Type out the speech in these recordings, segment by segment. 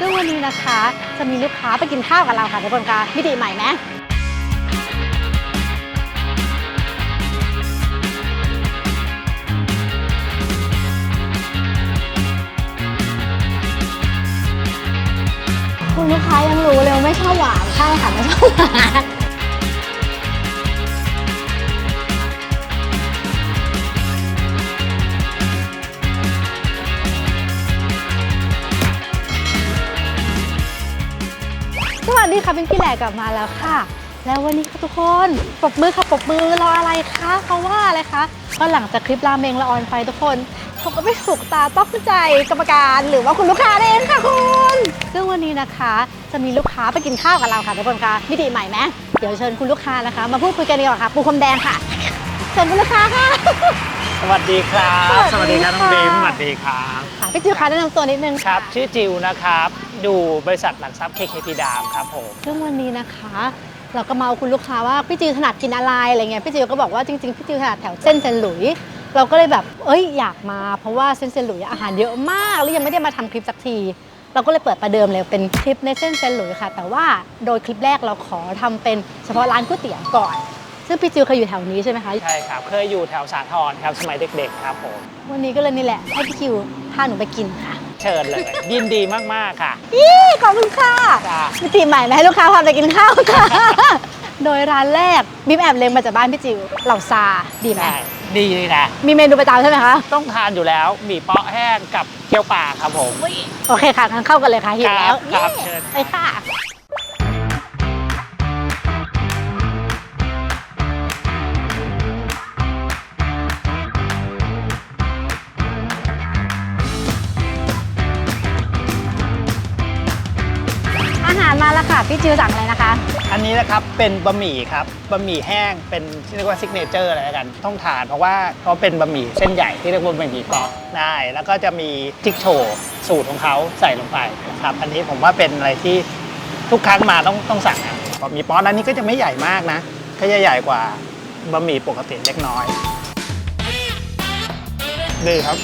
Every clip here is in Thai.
ซึ่งวันนี้นะคะจะมีลูกค้าไปกินข้าวกับเราค่ะทุกคนคะมิติใหม่ไหมคุณลูกค้ายังรู้เลยว่าไม่ชอบหวานใช่ค่ะไม่ชอบหวาน วัสดีค่ะเป็นพี่แหลกกลับมาแล้วค่ะ แล้ววันนี้ค่ะทุกคนปรบมือค่ะปรบมือรออะไรคะเขาว่าอะไรคะก็หลังจากคลิปราเมงละออนไฟทุกคนเขาก็ไม่ถูกตาต้องใจกรรมการหรือว่าคุณลูกค้าเองค่ะคุณซึ่งวันนี้นะคะ จะมีลูกค้าไปกินข้าวกับเราค่ะทุกคนคะมิติใหม่ไหมเดี๋ยวเชิญคุณลูกค้านะคะ มาพูดคุยกันดีกว่าค่ะปูคมแดงค่ะเชิญคุณลูกค้าค่ะ สวัสดีครับ สวัสดีครับน้องค่ะบีมสวัสดีครับค่ะพี่จิวคะแนะนำตัวนิดนึงครับ ชื่อจิวนะครับ ดูบริษัทหลักทรัพย์ KKP ดามครับผม ซึ่งวันนี้นะคะ เราก็มาเอาคุณลูกค้าว่าพี่จิวถนัดกินอะไรอะไรเงี้ยพี่จิวก็บอกว่าจริงๆพี่จิวถนัดแถวเส้นเซนหลุย เราก็เลยแบบเอ้ยอยากมาเพราะว่าเส้นเซนหลุยอาหารเยอะมากแล้วยังไม่ได้มาทำคลิปสักที เราก็เลยเปิดประเดิมเลยเป็นคลิปในเส้นเซนหลุยค่ะ แต่ว่าโดยคลิปแรกเราขอทำเป็นเฉพาะร้านก๋วยเตี๋ยวก่อน ซึ่งพี่จิวเคยอยู่แถวนี้ใช่ไหมคะ ใช่ครับ เคยอยู่แถวสาทรครับสมัยเด็กๆครับผม วันนี้ก็เลยนี่แหละให้พี่จิวพาหนูไปกินค่ะ เชิญเลย ยินดีมาก ๆ ค่ะอี้ขอบคุณค่ะจ้ามิติใหม่นะให้ลูกค้าพาไปกินข้าวค่ะ โดยร้านแรกบิ๊มแอบเลงมาจากบ้านพี่จิวเหล่าซาดีไหมใช่ดีนะมีเมนูประจำใช่ไหมคะต้องทานอยู่แล้วหมี่เปาะแห้งกับเกี๊ยวป่าครับผม โอเคค่ะงั้นเข้ากันเลยค่ะหิวแล้วครับเย้เชิญ ไปค่ะ พี่จิวสั่งอะไรนะคะ อันนี้นะครับเป็นบะหมี่ครับบะหมี่แห้งเป็นที่เรียกว่าซิกเนเจอร์อะไรแล้วกันต้องทานเพราะว่าเขาเป็นบะหมี่เส้นใหญ่ที่เรียกว่าบะหมี่เปาะได้ แล้วก็จะมีทิกโชว์สูตรของเขาใส่ลงไปนะครับอันนี้ผมว่าเป็นอะไรที่ทุกครั้งมาต้องต้องสั่งนะบะหมี่เปาะร้านนี้ก็จะไม่ใหญ่มากนะก็จะใหญ่กว่าบะหมี่ปกติเล็กน้อยดีครับ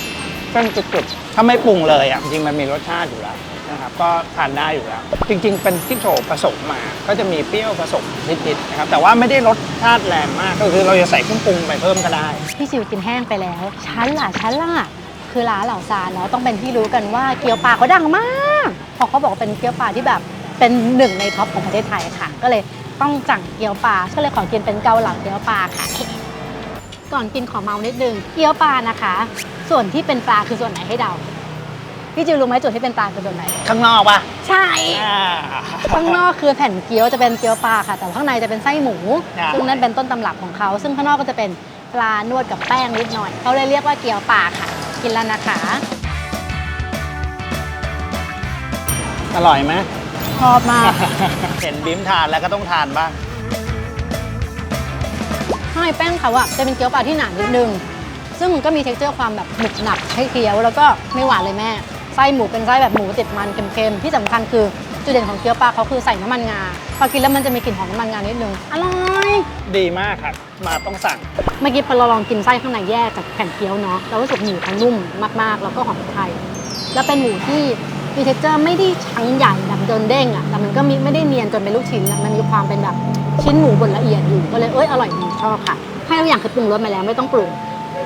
เส้นกรึบๆถ้าไม่ปรุงเลยอะจริงๆมันมีรสชาติอยู่แล้ว นะครับก็ทานได้อยู่แล้ว จริงๆ เป็นทิกโชผสมมา ก็จะมีเปรี้ยวผสมนิดๆนะครับแต่ว่าไม่ได้รสชาติแรงมากก็คือเราจะใส่เครื่องปรุงไปเพิ่มก็ได้ พี่จิวกินแห้งไปแล้วชั้นล่ะชั้นล่ะคือร้านเหล่าซานเนาะต้องเป็นที่รู้กันว่าเกี๊ยวปลาเขาดังมากเพราะเขาบอกเป็นเกี๊ยวปลาที่แบบเป็นหนึ่งในท็อปของประเทศไทยค่ะ ก็เลยต้องสั่งเกี๊ยวปลาก็เลยขอกินเป็นเกาเหลาเกี๊ยวปลาค่ะ ก่อนกินขอเมานิดนึงเกี๊ยวปลานะคะ ส่วนที่เป็นปลาคือส่วนไหนให้เดา พี่จิวรู้ไหมส่วนที่เป็นปลาคือส่วนไหน ข้างนอกปะใช่ อ่า ข้างนอกคือแผ่นเกี๊ยวจะเป็นเกี๊ยวปลาค่ะ แต่ว่าข้างในจะเป็นไส้หมูครับซึ่งนั่นเป็นต้นตำรับของเขา ซึ่งข้างนอกก็จะเป็นปลานวดกับแป้งนิดหน่อย เขาเลยเรียกว่าเกี๊ยวปลาค่ะ กินแล้วนะคะอร่อยไหม ชอบมาก เห็นบิ้มทานแล้วก็ต้องทานบ้างข้างในแป้งเขาอะจะเป็นเกี๊ยวปลาที่หนานิดนึง ซึ่งมันก็มีเท็กเจอร์ความแบบหนึบหนับให้เคี้ยว แล้วก็ไม่หวานเลยแม่ ไส้หมูเป็นไส้แบบหมูติดมันเค็มๆ ที่สำคัญคือจุดเด่นของเกี๊ยวปลาเขาคือใส่น้ำมันงา พอกินแล้วมันจะมีกลิ่นหอมน้ำมันงานิดนึง อร่อย ดีมากครับ มาต้องสั่ง เมื่อกี้พอเราลองกินไส้ข้างในแยกจากแผ่นเกี๊ยวเนาะ เรารู้สึกหมูเขานุ่มมากๆ แล้วก็หอมพริกไทย แล้วเป็นหมูที่มีเท็กเจอร์ไม่ได้ชั้งใหญ่แบบจนเด้งอะแต่มันก็มีไม่ได้เนียนจนเป็นลูกชิ้นอะมันมีความเป็นแบบชิ้นหมูบดละเอียดอยู่ ก็เลยเอ้ยอร่อยดีชอบค่ะ ให้ทุกอย่างคือปรุงรสมาแล้วไม่ต้องปรุง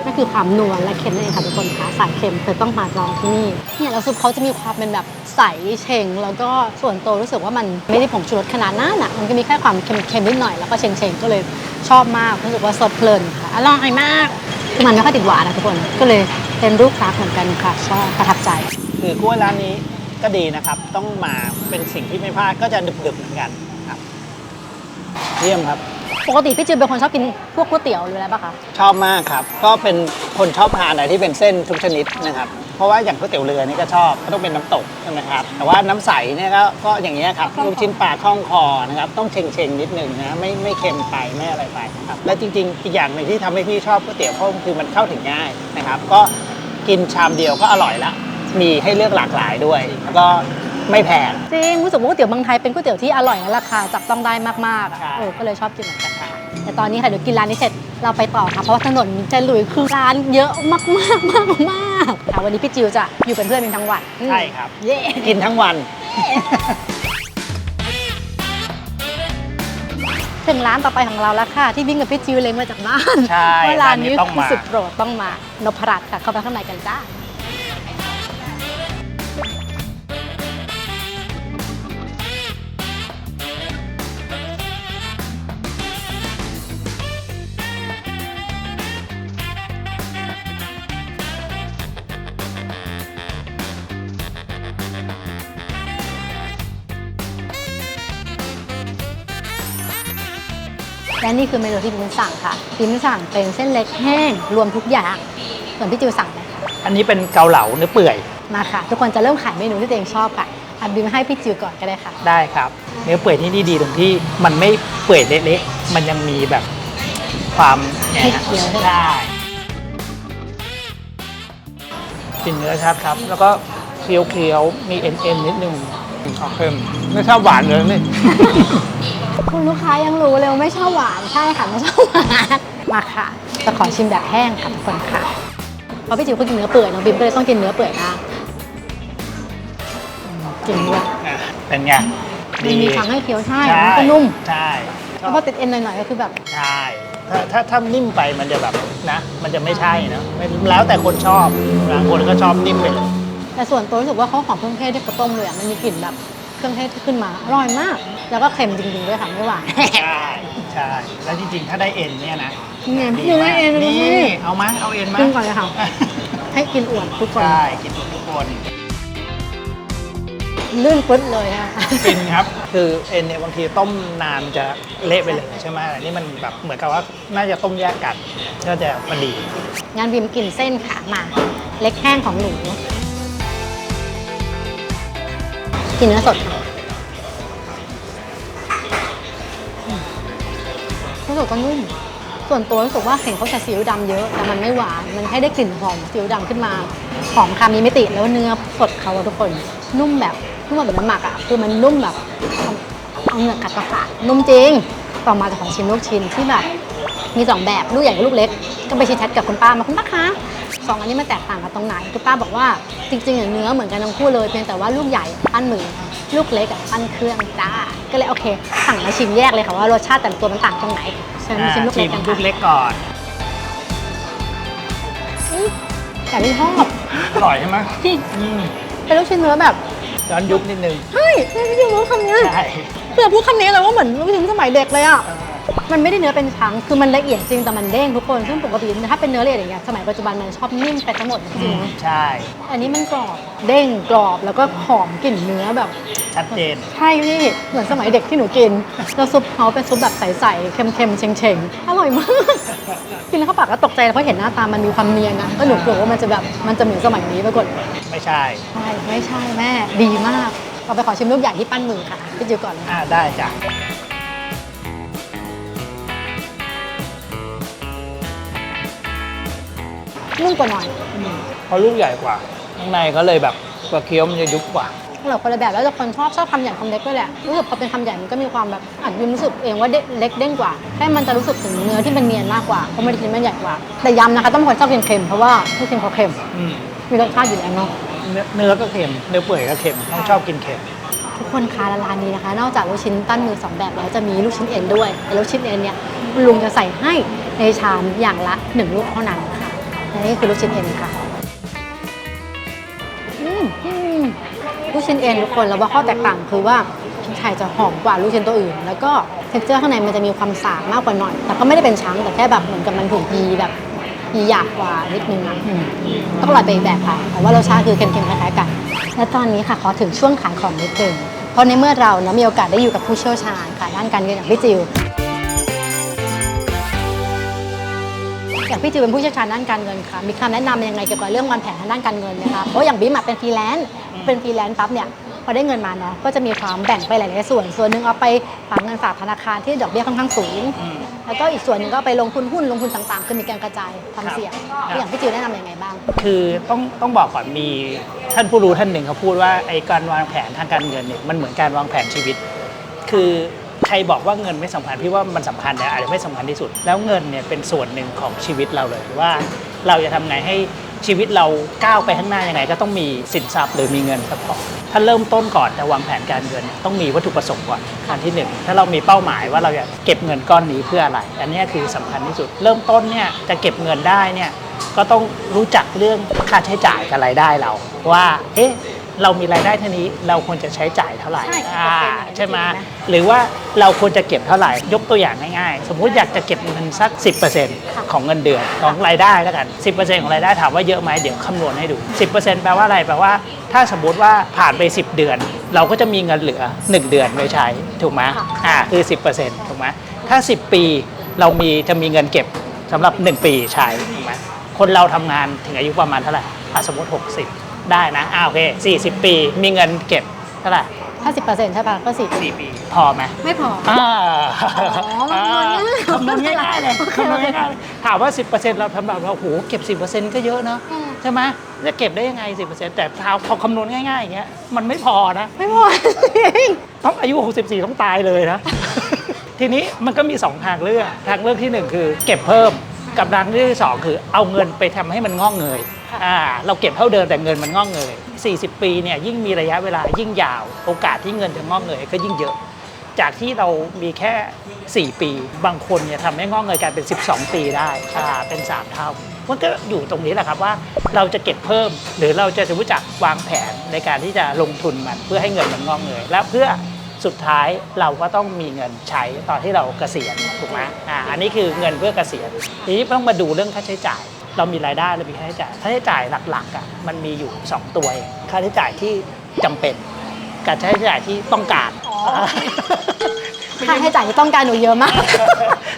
นั่นคือความนัวและเค็มนั่นเองค่ะทุกคนค่ะสายเค็มเธอต้องมาลองที่นี่เนี่ยแล้วซุปเขาจะมีความเป็นแบบใสเชงแล้วก็ส่วนตัวรู้สึกว่ามันไม่ได้ผงชูรสขนาดนั้นอะมันก็มีแค่ความเค็มๆนิดหน่อยแล้วก็เชงๆก็เลยชอบมากรู้สึกว่าสดเพลินค่ะอร่อยมากคือมันไม่ค่อยติดหวานนะทุกคนก็เลยเป็นรูปรักเหมือนกันค่ะชอบประทับใจคือกล้วยร้านนี้ก็ดีนะครับ ต้องมาเป็นสิ่งที่ไม่พลาดก็จะดึบๆเหมือนกันครับ เยี่ยมครับ ปกติพี่จือเป็นคนชอบกินพวกก๋วยเตี๋ยวหรืออะไรปะคะ ชอบมากครับ ก็เป็นคนชอบทานอะไรที่เป็นเส้นทุกชนิดนะครับ เพราะว่าอย่างก๋วยเตี๋ยวเรือนี่ก็ชอบก็ต้องเป็นน้ำตกใช่ไหมครับ แต่ว่าน้ำใสเนี่ยก็ก็อย่างนี้ยครับคล่องคอ ลูกชิ้นปลาคล่องคอนะครับ ต้องเชงเชงๆนิดหนึ่งนะไม่ไม่เค็มไปไม่อะไรไปนะครับ และจริงๆ อีกอย่างหนึ่งที่ทำให้พี่ชอบก๋วยเตี๋ยวเพราะคือมันเข้าถึงง่ายนะครับ ก็กินชามเดียวก็อร่อยละ มีให้เลือกหลากหลายด้วย แล้วก็ ไม่แพง จริงรู้สึกว่าก๋วยเตี๋ยวเมืองไทยเป็นก๋วยเตี๋ยวที่อร่อยและราคาจับต้องได้มากๆอะใช่เออก็เลยชอบกินเหมือนกันค่ะแต่ตอนนี้ค่ะเดี๋ยวกินร้านนี้เสร็จเราไปต่อค่ะเพราะว่าถนนเจนหลุยคือร้านเยอะมากๆมากๆค่ะวันนี้พี่จิวจะอยู่เป็นเพื่อนเป็นทั้งวันอืมใช่ครับ เย้ กินทั้งวัน ถึงร้านต่อไปของเราแล้วค่ะ ที่วิ่งกับพี่จิวเลยมาจากบ้านใช่ว่าร้านนี้ร้านนี้ต้องคือมาสุดโปรดต้องมานพรัตน์ค่ะเข้าไปข้างในกันจ้า และนี่คือเมนูที่พิมสั่งค่ะพิมสั่งเป็นเส้นเล็กแห้งรวมทุกอย่างส่วนพี่จิวสั่งอะไรคะอันนี้เป็นเกาเหลาเนื้อเปื่อยมาค่ะ ทุกคนจะเริ่มขายเมนูที่ตัวเองชอบค่ะอันบิมให้พี่จิวก่อนก็ได้ค่ะ ได้ครับ เนื้อเปื่อยที่นี่ดีตรงที่มันไม่เปื่อยเละๆมันยังมีแบบความนี่ให้ฮะเคี้ยวได้กินเนื้อชัดครับ แล้วก็เคี้ยวเคี้ยวๆมีเอ็นเอ็นนิดนึงขอเค็มไม่ชอบหวานเลยนี่ คุณลูกค้ายังรู้เลยว่าไม่ชอบหวานใช่ค่ะไม่ชอบหวานมาค่ะจะขอชิมแบบแห้งค่ะทุกคนค่ะเพราะพี่จิวเขากินเนื้อเปื่อยน้องบิมก็เลยต้องกินเนื้อเปื่อยนะจริงด้วยเป็นไงมันมีทางให้เคี้ยวใช่ใช่มันก็นุ่มใช่ชแล้วอบพอติดเอ็นหน่อยๆก็คือแบบใช่ถ้าถ้าถ้านิ่มไปมันจะแบบนะ มันจะไม่ใช่นะไม่แล้วแต่คนชอบบางคนก็ชอบนิ่มไปเลยแต่ส่วนตัวรู้สึกว่าเขาหอมเครื่องเทศที่เขาต้มเลยอะมันมีกลิ่นแบบเครื่องเทศที่ขึ้นมาอร่อยมาก แล้วก็เค็มจริงๆด้วยค่ะไม่หวาน ใช่ใช่แล้วจริงๆ ถ้าได้เอ็นเนี่ยนะนี่ไงดีพี่มากเอ็นดูนี่สิเอามาเอาเอ็นมากินก่อนเลยค่ะ ให้กินอวดทุกคน ใช่กินทุกคนลื่นปึ๊ดเลยค่ะ ฟินครับ คือเอ็นเนี่ยบางทีต้มนานจะเละไปเลยใช่ไหมอันนี้มันแบบเหมือนกับว่าน่าจะต้มแยกกันก็จะพอดี งานบิมกินเส้นค่ะมา เล็กแห้งของหนู กินเนื้อสดค่ะ รู้สึกก็นุ่ม ส่วนตัวรู้สึกว่าเห็นเขาใส่ซีอิ๊วดำเยอะแต่มันไม่หวาน มันให้ได้กลิ่นหอมซีอิ๊วดำขึ้นมา หอมคามีมิติแล้วเนื้อสดเขาทุกคน นุ่มแบบนุ่มแบบน้ำหมักอะคือมันนุ่มแบบเอาเนื้อกัดประสานุ่มจริง ต่อมาจะของชิมลูกชิ้นที่แบบมีสองแบบลูกใหญ่กับลูกเล็ก ก็ไปชี้แชทกับคุณป้ามาคุณป้าคะสองอันนี้มันแตกต่างกันตรงไหนคุณป้าบอกว่าจริงๆเนื้อเหมือนกันทั้งคู่เลยเพียงแต่ว่าลูกใหญ่ปั้นมือ ลูกเล็กอะปั้นเครื่องจ้า ก็เลยโอเค สั่งมาชิมแยกเลยค่ะว่ารสชาติแต่ละตัวมันต่างตรงไหนเชิญมาชิมลูกเล็กกันลูค่ะกเล็กก่อนอืมแต่ที่ชอบอร่อยใช่ไหมที่อืมเป็นลูกชิ้นเนื้อแบบย้อนยุคนิดนึง เฮ้ยไม่ได้ยินว่าคำนี้ใช่ เพื่อพูดคำนี้เลยว่าเหมือนลูกชิ้นสมัยเด็กเลยอะ มันไม่ได้เนื้อเป็นชั้งคือมันละเอียดจริงแต่มันเด้งทุกคนซึ่งปกติถ้าเป็นเนื้อละเอียดอย่างเงี้ยสมัยปัจจุบันมันชอบนิ่มไปทั้งหมดจริงๆนะใช่ อันนี้มันกรอบเด้งกรอบแล้วก็หอมกลิ่นเนื้อแบบชัดเจน ใช่พี่เหมือนสมัยเด็กที่หนูกิน แล้วซุปเขาเป็นซุปแบบใสๆเค็มๆเชงๆอร่อยมาก กินแล้วเข้าปากก็ตกใจเพราะเห็นหน้าตามันมีความเนียนนะก็หนูกลัวว่ามันจะแบบมันจะเหมือนสมัยนี้ปรากฏไม่ใช่ใช่ไม่ใช่แม่ดีมากเราไปขอชิมลูกใหญ่ที่ปั้นมือค่ะพี่จิวก่อนเลยอ่าได้จ้ะ นุ่มกว่าหน่อยเพราะลูกใหญ่กว่าข้างในก็เลยแบบตัวเคี้ยวมันจะยุบกว่าอร่อยคนละแบบแล้วแต่คนชอบชอบคำใหญ่คำเล็กด้วยแหละรู้สึกพอเป็นคำใหญ่มันก็มีความแบบอาจจะรู้สึกเองว่าเด็กเล็กเด้งกว่าแค่มันจะรู้สึกถึงเนื้อที่มันเนียนมากกว่าเพราะมันกินมันใหญ่กว่า แต่ย้ำนะคะต้องเป็นคนชอบกินเค็มเพราะว่าลูกชิ้นเขาเค็มอืมมีรสชาติอยู่แล้วเนาะเนื้อเนื้อก็เค็มเนื้อเปื่อยก็เค็มต้องชอบกินเค็มทุกคนคะร้านนี้นะคะ นอกจากลูกชิ้นปั้นมือสองแบบแล้วจะมีลูกชิ้นเอ็นด้วยแต่ลูกชิ้นเอ็นเนี่ยคุณลุงจะใส่ให้ในชามอย่างละหนึ่งลูกเท่านั้นค่ะ และนี่คือลูกชิ้นเอ็นค่ะอืมอืมลูกชิ้นเอ็นทุกคนแล้วว่าข้อแตกต่างคือว่าชิ้นไทยจะหอมกว่าลูกชิ้นตัวอื่น แล้วก็เท็กเจอร์ข้างในมันจะมีความสาบมากกว่าหน่อย แต่ก็ไม่ได้เป็นช้างแต่แค่แบบเหมือนกับมันถูกยีแบบยีหยาบกว่านิดนึงนะอืมต้องอร่อยไปอีกแบบค่ะแต่ว่ารสชาติคือเค็มๆคล้ายๆกัน และตอนนี้ค่ะขอถึงช่วงขายของนิดนึงเพราะในเมื่อเรานะมีโอกาสได้อยู่กับผู้เชี่ยวชาญค่ะด้านการเงินอย่างพี่จิว อย่างพี่จิวเป็นผู้เชี่ยวชาญด้านการเงินค่ะ มีคำแนะนำยังไงเกี่ยวกับเรื่องวางแผนทางด้านการเงินนะคะเพราะอย่างบิ๊มอะเป็นฟรีแลนซ์เป็นฟรีแลนซ์ปั๊บเนี่ยพอได้เงินมาเนาะก็จะมีความแบ่งไปหลาย ๆ ส่วน ส่วนหนึ่งเอาไปฝากเงินฝากธนาคารที่ดอกเบี้ยค่อนข้างสูงอืมแล้วก็อีกส่วนหนึ่งก็เอาไปลงทุนหุ้นลงทุนต่าง ๆ คือมีการกระจายความเสี่ยงครับอย่างพี่จิวแนะนำยังไงบ้าง คือต้องต้องบอกก่อนมีท่านผู้รู้ท่านหนึ่งเขาพูดว่าไอ้การวางแผนทางการเงินเนี่ยมันเหมือนการวางแผนชีวิต คือ ใครบอกว่าเงินไม่สำคัญพี่ว่ามันสำคัญแต่อาจจะไม่สำคัญที่สุด แล้วเงินเนี่ยเป็นส่วนหนึ่งของชีวิตเราเลยว่า เราจะทำไงให้ชีวิตเราก้าวไปข้างหน้ายังไง ก็ต้องมีสินทรัพย์หรือมีเงินซัพพอถ้าเริ่มต้นก่อนจะวางแผนการเงิน ต้องมีวัตถุประสงค์ก่อนอันที่หนึ่งถ้าเรามีเป้าหมายว่าเราจะเก็บเงินก้อนนี้เพื่ออะไร อันนี้คือสำคัญที่สุด เริ่มต้นเนี่ยจะเก็บเงินได้เนี่ยก็ต้องรู้จักเรื่องค่าใช้จ่ายกับรายได้เรา ว่า เอ๊ะ เรามีรายได้เท่านี้เราควรจะใช้จ่ายเท่าไหร่ใช่อ่าเป็นใช่ไหมจริงนะหรือว่าเราควรจะเก็บเท่าไหร่ ยกตัวอย่างง่ายๆ สมมุติอยากจะเก็บเงินสัก 10%ของเงินเดือนของรายได้แล้วกัน 10%ของรายได้ถามว่าเยอะไหมเดี๋ยวคำนวณให้ดู 10%แปลว่าอะไรแปลว่า ถ้าสมมติว่าผ่านไป 10 เดือน เราก็จะมีเงินเหลือ 1 เดือนไว้ใช้ถูกไหมค่ะอ่าคือ 10%ถูกไหมถ้า 10 ปีเรามีจะมีเงินเก็บสำหรับ 1 ปีใช้ถูกไหมคนเราทำงานถึงอายุประมาณเท่าไหร่อะสมมติ 60 ได้นะอ่าโอเค 40 ปี มีเงินเก็บเท่าไหร่ถ้าสิบเปอร์เซ็นต์ใช่ปะก็สี่4ปี พอไหมไม่พอ อ่าอ๋อคำนวณง่ายคำนวณง่ายๆเลยโอเคคำนวณง่ายๆเลยถามว่า 10%เราทำแบบเราโอ้โหเก็บ 10%ก็เยอะเนอะอืม ใช่ไหมจะเก็บได้ยังไง 10%แต่ถ้าพอคำนวณง่ายๆอย่างเงี้ยมันไม่พอนะ ไม่พอจริง ต้องอายุ 64 ต้องตายเลยนะ ทีนี้มันก็มี 2 ทางเลือก ทางเลือกทีหนึ่1 คือเก็บเพิ่ม กับทางเลือกที่ 2 คือเอาเงินไปทำให้มันงอกเงย อ่าเราเก็บเท่าเดิมแต่เงินมันงอกเงย 40 ปีเนี่ยยิ่งมีระยะเวลายิ่งยาว โอกาสที่เงินจะงอกเงยก็ยิ่งเยอะ จากที่เรามีแค่ 4 ปี บางคนเนี่ยทำให้งอกเงยกลายเป็น 12 ปีได้อ่าเป็น 3 เท่ามันก็อยู่ตรงนี้แหละครับว่าเราจะเก็บเพิ่ม หรือเราจะรู้จักวางแผนในการที่จะลงทุนมันเพื่อให้เงินมันงอกเงยและเพื่อสุดท้ายเราก็ต้องมีเงินใช้ตอนที่เราเกษียณถูกไหมอ่าอันนี้คือเงินเพื่อเกษียณทีนี้ต้องมาดูเรื่องค่าใช้จ่าย เรามีรายได้เรามีค่าใช้จ่ายค่าใช้จ่ายหลักๆอะมันมีอยู่ 2 ตัวเองค่าใช้จ่ายที่จำเป็นกับค่าใช้จ่ายที่ต้องการอ๋อ ค่าใช้จ่ายที่ต้องการหนูเยอะมาก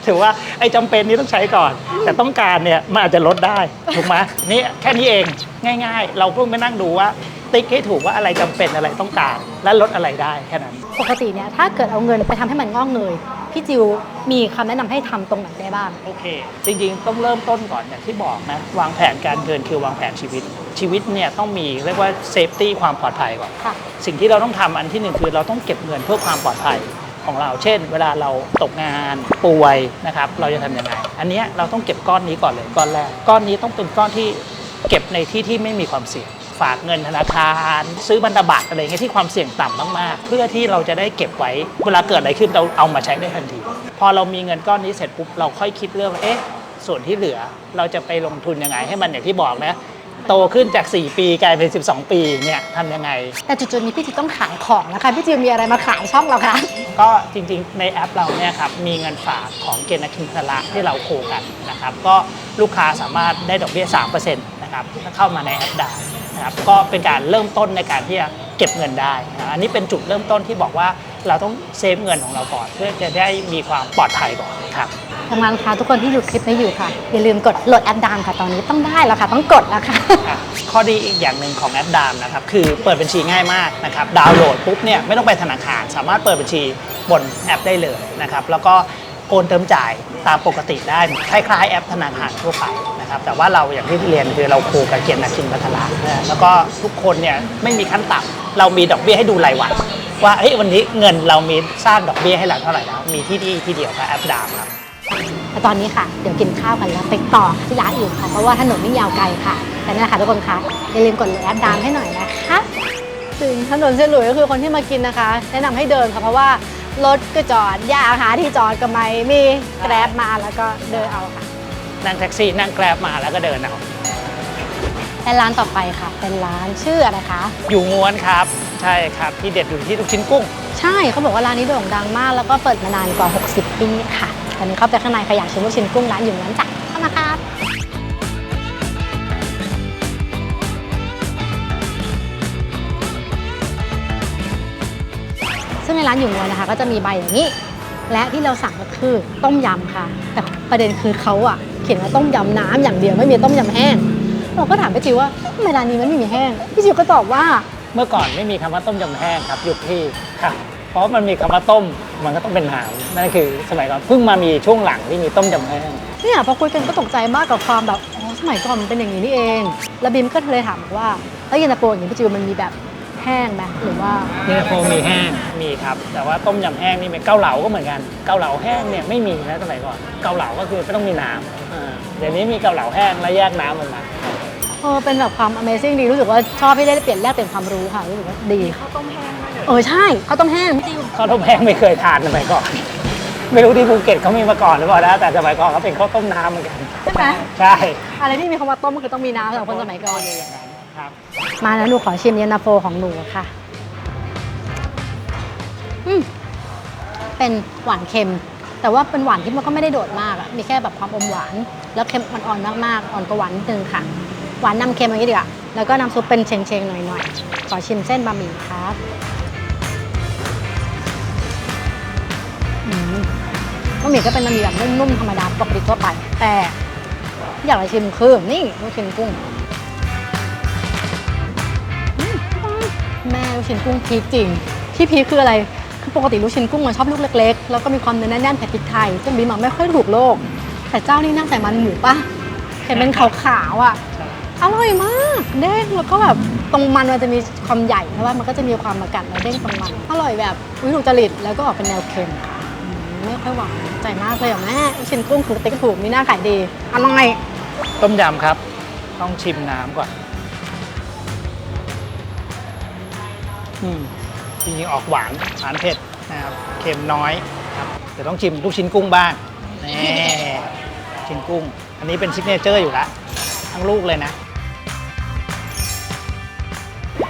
ถือว่าไอ้จำเป็นนี้ต้องใช้ก่อน แต่ต้องการเนี่ยมันอาจจะลดได้ถูกไหมนี่แค่นี้เองง่าย ๆ เราเพิ่งไปนั่งดูว่า ติ๊กให้ถูกว่าอะไรจำเป็นอะไรต้องการ และลดอะไรได้แค่นั้น ปกติเนี่ยถ้าเกิดเอาเงินไปทำให้มันงอกเงยพี่จิวมีคำแนะนำให้ทำตรงไหนได้บ้าง โอเค จริงๆ ต้องเริ่มต้นก่อนอย่างที่บอกนะ วางแผนการเงินคือวางแผนชีวิต ชีวิตเนี่ยต้องมีเรียกว่าเซฟตี้ความปลอดภัยก่อนค่ะสิ่งที่เราต้องทำอันที่หนึ่งคือเราต้องเก็บเงินเพื่อความปลอดภัยของเรา เช่น เวลาเราตกงานป่วยนะครับเราจะทำยังไง อันเนี้ยเราต้องเก็บก้อนนี้ก่อนเลยก้อนแรกก้อนนี้ต้องเป็นก้อนที่เก็บในที่ที่ไม่มีความเสี่ยง ฝากเงินธนาคาร ซื้อพันธบัตรอะไรเงี้ยที่ความเสี่ยงต่ำมากๆ เพื่อที่เราจะได้เก็บไว้เวลาเกิดอะไรขึ้นเราเอามาใช้ได้ทันที พอเรามีเงินก้อนนี้เสร็จปุ๊บเราค่อยคิดเรื่องว่าเอ๊ะส่วนที่เหลือเราจะไปลงทุนยังไงให้มันอย่างที่บอกนะโตขึ้นจาก 4 ปีกลายเป็น 12 ปีเนี่ยทำยังไง แต่จุดๆนี้พี่จิวต้องขายของแล้วค่ะพี่จิวมีอะไรมาขายช่องเราคะก็จริงๆ ในแอปเราเนี่ยครับมีเงินฝากของเกณฑ์นักคินพละที่เราโคกันนะครับ ก็ลูกค้าสามารถได้ดอกเบี้ย3%นะครับถ้าเข้ามาในแอปได้ นะครับก็เป็นการเริ่มต้นในการที่จะเก็บเงินได้นะอันนี้เป็นจุดเริ่มต้นที่บอกว่าเราต้องเซฟเงินของเราก่อนเพื่อจะได้มีความปลอดภัยก่อนครับทางร้านค้าทุกคนที่ดูคลิปนี้อยู่ค่ะ อย่าลืมกดโหลดแอปดามค่ะตอนนี้ต้องได้แล้วค่ะต้องกดแล้วค่ะอะข้อดีอีกอย่างหนึ่งของแอปดามนะครับคือเปิดบัญชีง่ายมากนะครับดาวน์โหลดปุ๊บเนี่ยไม่ต้องไปธนาคาร สามารถเปิดบัญชีบนแอปได้เลยนะครับแล้วก็ โอนเติมจ่ายตามปกติได้คล้ายๆแอปธนาคารทั่วไปนะครับแต่ว่าเราอย่างที่เรียนคือเราโคกับเกียรตินักชินพัทละนะแล้วก็ทุกคนเนี่ยไม่มีขั้นต่ำเรามีดอกเบี้ยให้ดูรายวันว่าเฮ้ยวันนี้เงินเรามีสร้างดอกเบี้ยให้เราเท่าไหร่แล้วมีที่ที่ที่เดียวกับแอปดามครับแต่ตอนนี้ค่ะเดี๋ยวกินข้าวกันแล้วไปต่อที่ร้านอื่นค่ะเพราะว่าถนนไม่ยาวไกลค่ะแต่นั่นแหละค่ะทุกคนคะอย่าลืมกดโหลดแอปดามให้หน่อยนะคะถึงถนนเซยนหลุยก็คือคนที่มากินนะคะ แนะนำให้เดินค่ะเพราะว่า รถก็จอดยากหาที่จอดก็ไม่มีแกร็บมาแล้วก็เดินเอาค่ะ นั่งแท็กซี่นั่งแกร็บมาแล้วก็เดินเอาและร้านต่อไปค่ะ เป็นร้านชื่ออะไรคะ อยู่ม้วนครับ ใช่ครับ ที่เด็ดอยู่ที่ลูกชิ้นกุ้ง ใช่เขาบอกว่าร้านนี้โด่งดังมาก แล้วก็เปิดมานานกว่า 60 ปีค่ะตอนนี้เข้าไปข้างในใครอยากชิมลูกชิ้นกุ้งร้านอยู่นั้นจ้ะเข้ามาครับ ในร้านอยู่มวยนะคะ ก็จะมีใบอย่างนี้ และที่เราสั่งก็คือต้มยำค่ะ แต่ประเด็นคือเขาอะเขียนว่าต้มยำน้ำอย่างเดียวไม่มีต้มยำแห้งเราก็ถามพี่จิวว่าทำไมร้านนี้มันไม่มีแห้งพี่จิวก็ตอบว่า เมื่อก่อนไม่มีคำว่าต้มยำแห้งครับยุคที่ครับเพราะมันมีคำว่าต้มมันก็ต้องเป็นน้ำนั่นคือสมัยก่อนเพิ่งมามีช่วงหลังที่มีต้มยำแห้งเนี่ยพอคุยกันก็ตกใจมากกับความแบบอ๋อสมัยก่อนมันเป็นอย่างนี้นี่เองแล้วบิมก็เลยถามว่าแล้วเย็นตาโฟอย่างนี้พี่จิวมันมีแบบ แห้งไหมหรือว่าเย็นตาโฟมีแห้งมีครับ แต่ว่าต้มยำแห้งนี่เป็นเกาเหลาก็เหมือนกันเกาเหลาแห้งเนี่ยไม่มีนะสมัยก่อนเกาเหลาก็คือไม่ต้องมีน้ำอ่าเดี๋ยวนี้มีเกาเหลาแห้งแล้วแยกน้ำออกมา เอออเป็นแบบความ Amazing ดีรู้สึกว่าชอบที่ได้เปลี่ยนแลกเปลี่ยนความรู้ค่ะรู้สึกว่าดีข้าวต้มแห้งด้วยเดี๋ยวเออใช่ข้าวต้มแห้งจริงข้าวต้มแห้งไม่เคยทานสมัยก่อน ไม่รู้ที่ภูเก็ตเขามีมาก่อนหรือเปล่านะแต่สมัยก่อนเขาเป็นข้าวต้มน้ำเหมือนกันใช่ไหมใช่ อะไรที่มีคำว่าต้มก็คือต้องมีน้ำสำหรับคนสมัยก่อน ครับ มาแล้วหนูขอชิมเย็นตาโฟของหนูค่ะ อืมเป็นหวานเค็ม แต่ว่าเป็นหวานที่มันก็ไม่ได้โดดมากอะมีแค่แบบความอมหวาน แล้วเค็มอ่อนๆมากๆ อ่อนกว่าหวานนิดนึงค่ะ หวานนำเค็มอย่างนี้ดีกว่าแล้วก็น้ำซุปเป็นเชงๆหน่อยๆ ขอชิมเส้นบะหมี่ครับบะหมี่ก็เป็นบะหมี่แบบนุ่มๆธรรมดาปกติทั่วไป แต่อยากจะชิมคือนี่ลูกชิ้นกุ้ง ลูกชิ้นกุ้งพีคจริง ที่พีคคืออะไร คือปกติลูกชิ้นกุ้งมันชอบลูกเล็กๆ แล้วก็มีความเนื้อแน่นๆแต่พริกไทยซึ่งบีมอะไม่ค่อยถูกโลก แต่เจ้านี่นั่งใส่มันหมูปะเห็นเป็นขาวๆอะ อร่อยมาก เด้งแล้วก็แบบตรงมันมันจะมีความใหญ่เพราะว่ามันก็จะมีความมากัดแล้วเด้งตรงมัน อร่อยแบบวิถูกจริตแล้วก็ออกเป็นแนวเค็มไม่ค่อยหวานใจมากเลยอะแม่ลูกชิ้นกุ้งคือติ๊กถูกมีหน้าขายดีอร่อยต้มยำครับ ต้องชิมน้ำก่อน อืมจริงๆออกหวานหวานเผ็ดนะครับเค็มน้อยครับเดี๋ยวต้องชิมลูกชิ้นกุ้งบ้างนี่ชิ้นกุ้ง อันนี้เป็นซิกเนเจอร์อยู่แล้วทั้งลูกเลยนะ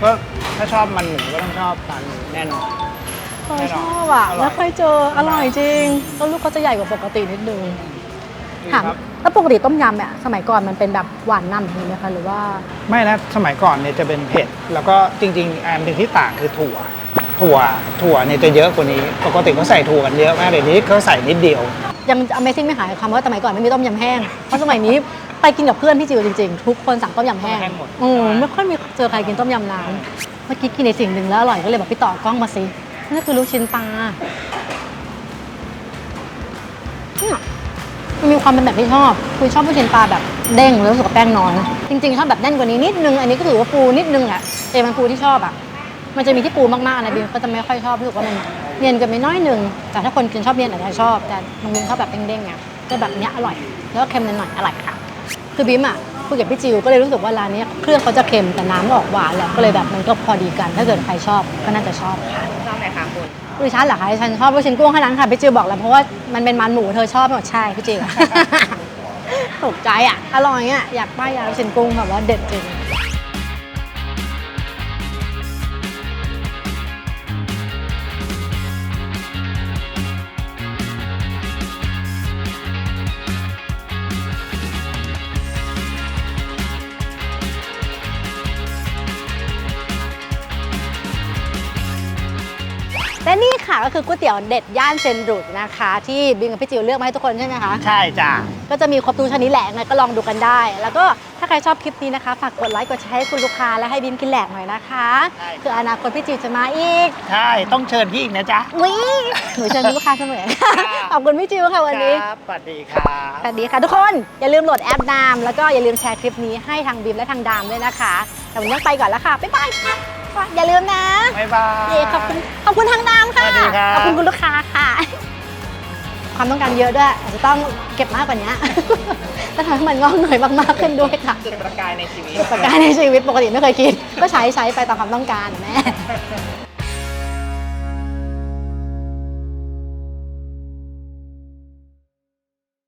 ก็ถ้าชอบมันหมูก็ต้องชอบทานหมูแน่นอน เคยชอบอะ อร่อย แล้วเคยเจออร่อยจริงแล้วลูกเขาจะใหญ่กว่าปกตินิดนึงดีถามครับ แล้วปกติต้มยำเนี่ยสมัยก่อนมันเป็นแบบหวานนำอย่างนี้ไหมคะหรือว่า ไม่นะสมัยก่อนเนี่ยจะเป็นเผ็ด แล้วก็จริง ๆอันหนึ่งที่ต่างคือถั่ว ถั่วถั่วเนี่ยจะเยอะกว่านี้ ปกติเขาใส่ถั่วกันเยอะมากเดี๋ยวนี้เขาใส่นิดเดียว ยัง Amazing ไม่หายคำว่าสมัยก่อนไม่มีต้มยำแห้ง เพราะสมัยนี้ไปกินกับเพื่อนพี่จิวจริงๆ ทุกคนสั่งต้มยำแห้งต้มยำแห้งหมด อืมไม่ค่อยมีเจอใครกินต้มยำน้ำเมื่อกี้กินในสิ่งหนึ่งแล้วอร่อยก็เลยแบบพี่ต่อกล้องมาสินั่นคือลูกชิ้นปลาเนี่ย มันมีความเป็นแบบที่ชอบคือชอบลูกชิ้นปลาแบบเด้งแล้วรู้สึกว่าแป้งน้อยจริงๆชอบแบบแน่นกว่านี้นิดนึง อันนี้ก็ถือว่าปูนิดนึงอะเอมันปูที่ชอบอะมันจะมีที่ปูมากๆนะบิมก็จะไม่ค่อยชอบรู้สึกว่ามันเนียนกันไปน้อยหนึ่งแต่ถ้าคนกินชอบเนียนอาจจะชอบ แต่บางคนชอบแบบเด้งๆไงก็แบบเนี้ยอร่อย แล้วก็เค็มนิดหน่อยอร่อยค่ะ คือบิมอะคุยกับพี่จิวก็เลยรู้สึกว่าร้านนี้เครื่องเขาจะเค็มแต่น้ำออกหวานแหละก็เลยแบบมันก็พอดีกัน ถ้าเกิดใครชอบก็น่าจะชอบค่ะ ดิฉันเหรอคะดิฉันชอบลูกชิ้นกุ้งแค่นั้นค่ะพี่จิวบอกแล้วเพราะว่ามันเป็นมันหมูเธอชอบหมดใช่พี่จิว ถูกใจอะอร่อยอะอยากป้ายยาลูกชิ้นกุ้งแบบว่าเด็ดจริง ค่ะก็คือก๋วยเตี๋ยวเด็ดย่านเซนรุดนะคะ ที่บิงกับพี่จิวเลือกมาให้ทุกคนใช่ไหมคะ ใช่จ้ะ ก็จะมีครบทุกชนิดแหละไงก็ลองดูกันได้ แล้วก็ถ้าใครชอบคลิปนี้นะคะ ฝากกดไลค์กดแชร์ให้คุณลูกค้าและให้บิมกินแหลกหน่อยนะคะ ใช่ คืออนาคตพี่จิวจะมาอีกใช่ ต้องเชิญพี่อีกนะจ๊ะ วิหนูเชิญคุณลูกค้าเสมอขอบคุณพี่จิวค่ะวันนี้ ครับสวัสดีครับ สวัสดีค่ะทุกคนอย่าลืมโหลดแอปดามแล้วก็อย่าลืมแชร์คลิปนี้ให้ทางบิมและทางดามด้วยนะคะแต่วันนี้ต้องไปก่อนแล้วค่ะบ๊ายบาย อย่าลืมนะบ๊ายบายเย้ขอบคุณขอบคุณทางดามค่ะ สวัสดีครับ ขอบคุณคุณลูกค้าค่ะ ความต้องการเยอะด้วยอาจจะต้องเก็บมากกว่านี้แต่ทำให้มันงอกเงยมากๆขึ้นด้วยค่ะ จุดประกายในชีวิต ประการในชีวิตปกติไม่เคยคิด ก็ใช้ใช้ไปตามความต้องการแม่